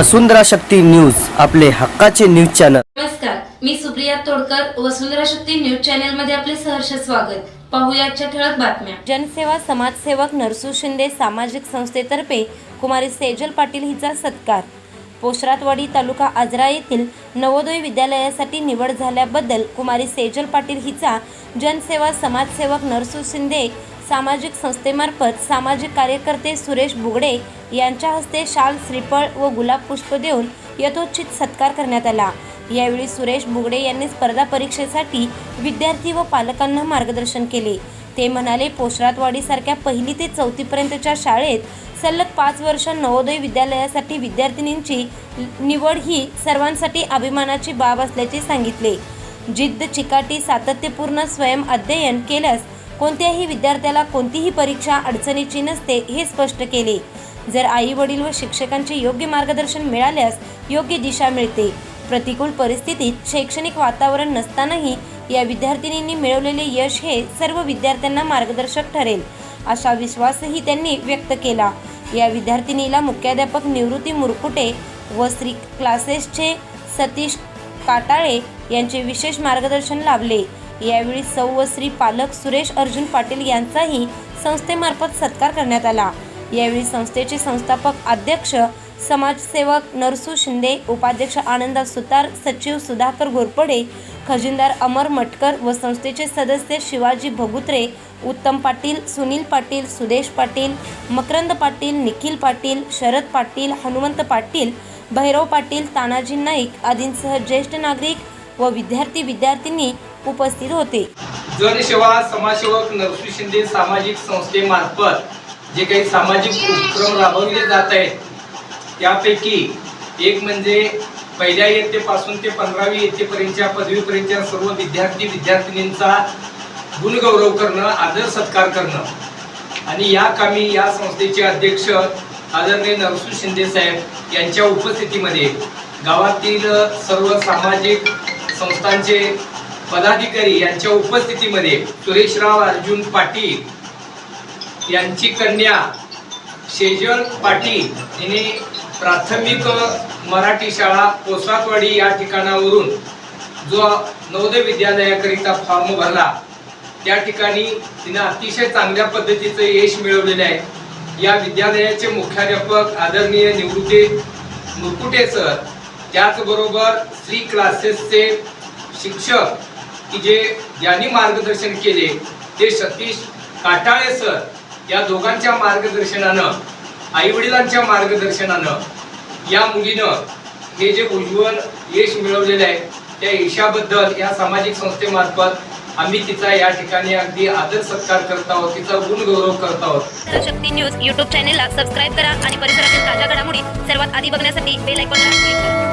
वसुंधरा Shakti news आपले हक्काचे news channel. नमस्कार मी सुप्रिया तोडकर वसुंधरा शक्ती न्यूज चॅनलमध्ये आपले सहर्ष स्वागत. पाहूया आजच्या ठळक बातम्या. जनसेवा समाजसेवक नरसू शिंदे सामाजिक संस्थेतर्फे कुमारी सेजल पाटील हिचा सत्कार. पोशरातवाडी तालुका आजरा येथील नवोदय विद्यालयासाठी निवड झाल्याबद्दल कुमारी सेजल पाटील हिचा जनसेवा समाजसेवक नरसू शिंदे सामाजिक संस्थेमार्फत सामाजिक कार्यकर्ते सुरेश बुगडे यांच्या हस्ते शाल श्रीफळ व गुलाब पुष्प देऊन यथोचित सत्कार करण्यात आला. यावेळी सुरेश बुगडे यांनी स्पर्धा परीक्षेसाठी विद्यार्थी व पालकांना मार्गदर्शन केले. ते म्हणाले पोशरातवाडीसारख्या पहिली ते चौथीपर्यंतच्या शाळेत सलग पाच वर्ष नवोदय विद्यालयासाठी विद्यार्थिनींची निवड ही सर्वांसाठी अभिमानाची बाब असल्याचे सांगितले. जिद्द चिकाटी सातत्यपूर्ण स्वयं अध्ययन केल्यास कोणत्याही विद्यार्थ्याला कोणतीही परीक्षा अडचणीची नसते हे स्पष्ट केले. जर आई वडील व शिक्षकांचे योग्य मार्गदर्शन मिळाल्यास योग्य दिशा मिळते. प्रतिकूल परिस्थितीत शैक्षणिक वातावरण नसतानाही या विद्यार्थिनींनी मिळवलेले यश हे सर्व विद्यार्थ्यांना मार्गदर्शक ठरेल असा विश्वासही त्यांनी व्यक्त केला. या विद्यार्थिनीला मुख्याध्यापक निवृत्ती मुरकुटे व श्री क्लासेसचे सतीश काटाळे यांचे विशेष मार्गदर्शन लाभले. यावेळी सौ श्री पालक सुरेश अर्जुन पाटील यांचाही संस्थेमार्फत सत्कार करण्यात आला. यावेळी संस्थेचे संस्थापक अध्यक्ष समाजसेवक नरसू शिंदे उपाध्यक्ष आनंदा सुतार सचिव सुधाकर घोरपडे खजिनदार अमर मटकर व संस्थेचे सदस्य शिवाजी भगुत्रे उत्तम पाटील सुनील पाटील सुदेश पाटील मकरंद पाटील निखिल पाटील शरद पाटील हनुमंत पाटील भैरव पाटील तानाजी नाईक आदींसह ज्येष्ठ नागरिक व विद्यार्थी विद्यार्थिनी उपस्थित होते. जनसेवा समाजसेवक नरसू शिंदे सामाजिक संस्थेमार्फत जे काही सामाजिक उपक्रम राबवले जात आहेत त्यापैकी एक म्हणजे पहिल्या इयत्तेपासून ते पंधरावी इयत्तेपर्यंतच्या पदवीपर्यंतच्या सर्व विद्यार्थी विद्यार्थिनींचा गुणगौरव करणं आदर सत्कार करणं. आणि या कामी या संस्थेचे अध्यक्ष आदरणीय नरसू शिंदे साहेब यांच्या उपस्थितीमध्ये गावातील सर्व सामाजिक संस्थांचे पदाधिकारी यांच्या उपस्थितीमध्ये सुरेशराव अर्जुन पाटील यांची कन्या शेजल पाटील यांनी प्राथमिक मराठी शाळा पोसातवाडी या ठिकाणावरून जो नवोदय विद्यालयाकरिता फॉर्म भरला त्या ठिकाणी तिनं अतिशय चांगल्या पद्धतीचं यश मिळवलेलं आहे. या विद्यालयाचे मुख्याध्यापक आदरणीय निवृत्ती मुरकुटे सर त्याचबरोबर श्री क्लासेसचे शिक्षक की जे ज्यांनी मार्गदर्शन केले ते सतीश काटाळे सर या दोघांच्या मार्गदर्शनानं आईवडिलांच्या मार्गदर्शनानं या मुलीनं हे जे उज्ज्वल यश मिळवलेलं आहे त्या यशाबद्दल या सामाजिक संस्थेमार्फत आम्ही तिचा या ठिकाणी अगदी आदर सत्कार करत आहोत तिचा गुणगौरव करत आहोत. शक्ती न्यूज युट्यूब चॅनेलला सबस्क्राईब करा आणि परिसरातील ताज्या घडामोडी सर्वात आधी बघण्यासाठी बेल आयकॉनला क्लिक करा.